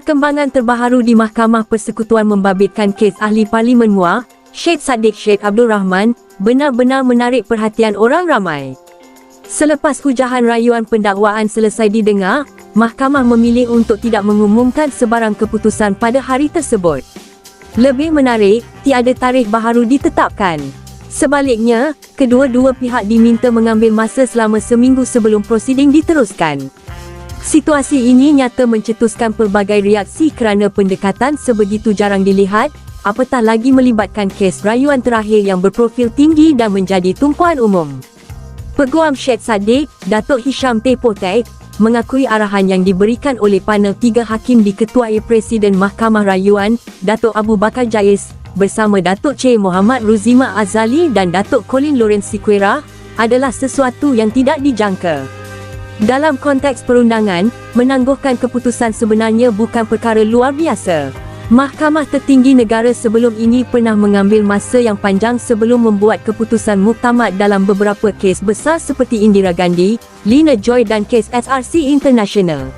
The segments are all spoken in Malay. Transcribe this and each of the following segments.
Perkembangan terbaharu di Mahkamah Persekutuan membabitkan kes ahli Parlimen Muar, Syed Saddiq Syed Abdul Rahman, benar-benar menarik perhatian orang ramai. Selepas hujahan rayuan pendakwaan selesai didengar, Mahkamah memilih untuk tidak mengumumkan sebarang keputusan pada hari tersebut. Lebih menarik, tiada tarikh baharu ditetapkan. Sebaliknya, kedua-dua pihak diminta mengambil masa selama seminggu sebelum prosiding diteruskan. Situasi ini nyata mencetuskan pelbagai reaksi kerana pendekatan sebegitu jarang dilihat, apatah lagi melibatkan kes rayuan terakhir yang berprofil tinggi dan menjadi tumpuan umum. Peguam Syed Saddiq, Datuk Hisham Tepotek, mengakui arahan yang diberikan oleh panel tiga hakim diketuai Presiden Mahkamah Rayuan, Datuk Abu Bakar Jais, bersama Datuk Che Muhammad Ruzima Azali dan Datuk Colin Lawrence Siquera, adalah sesuatu yang tidak dijangka. Dalam konteks perundangan, menangguhkan keputusan sebenarnya bukan perkara luar biasa. Mahkamah tertinggi negara sebelum ini pernah mengambil masa yang panjang sebelum membuat keputusan muktamad dalam beberapa kes besar seperti Indira Gandhi, Lina Joy dan kes SRC International.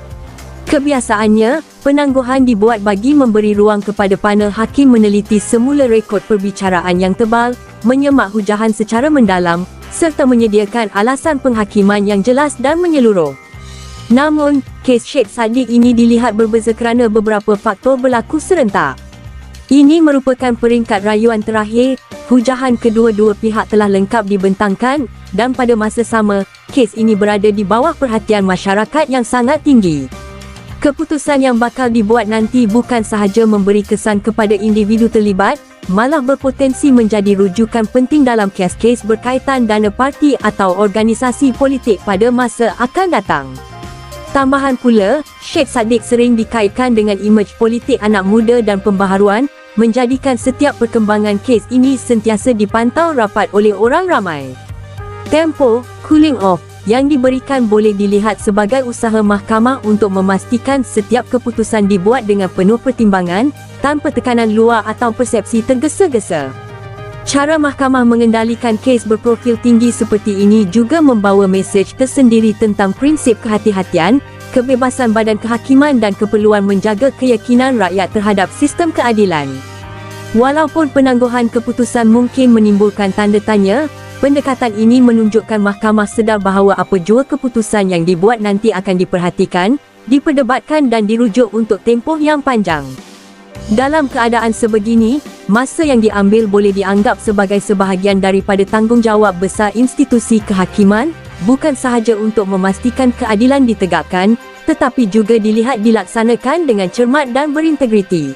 Kebiasaannya, penangguhan dibuat bagi memberi ruang kepada panel hakim meneliti semula rekod perbicaraan yang tebal, menyemak hujahan secara mendalam, serta menyediakan alasan penghakiman yang jelas dan menyeluruh. Namun, kes Syed Saddiq ini dilihat berbeza kerana beberapa faktor berlaku serentak. Ini merupakan peringkat rayuan terakhir, hujahan kedua-dua pihak telah lengkap dibentangkan dan pada masa sama, kes ini berada di bawah perhatian masyarakat yang sangat tinggi. Keputusan yang bakal dibuat nanti bukan sahaja memberi kesan kepada individu terlibat, malah berpotensi menjadi rujukan penting dalam kes-kes berkaitan dana parti atau organisasi politik pada masa akan datang. Tambahan pula, Sheikh Saddiq sering dikaitkan dengan imej politik anak muda dan pembaharuan, menjadikan setiap perkembangan kes ini sentiasa dipantau rapat oleh orang ramai. Tempo, cooling off, yang diberikan boleh dilihat sebagai usaha mahkamah untuk memastikan setiap keputusan dibuat dengan penuh pertimbangan, tanpa tekanan luar atau persepsi tergesa-gesa. Cara mahkamah mengendalikan kes berprofil tinggi seperti ini juga membawa mesej tersendiri tentang prinsip kehati-hatian, kebebasan badan kehakiman dan keperluan menjaga keyakinan rakyat terhadap sistem keadilan. Walaupun penangguhan keputusan mungkin menimbulkan tanda tanya, pendekatan ini menunjukkan mahkamah sedar bahawa apa jua keputusan yang dibuat nanti akan diperhatikan, diperdebatkan dan dirujuk untuk tempoh yang panjang. Dalam keadaan sebegini, masa yang diambil boleh dianggap sebagai sebahagian daripada tanggungjawab besar institusi kehakiman, bukan sahaja untuk memastikan keadilan ditegakkan, tetapi juga dilihat dilaksanakan dengan cermat dan berintegriti.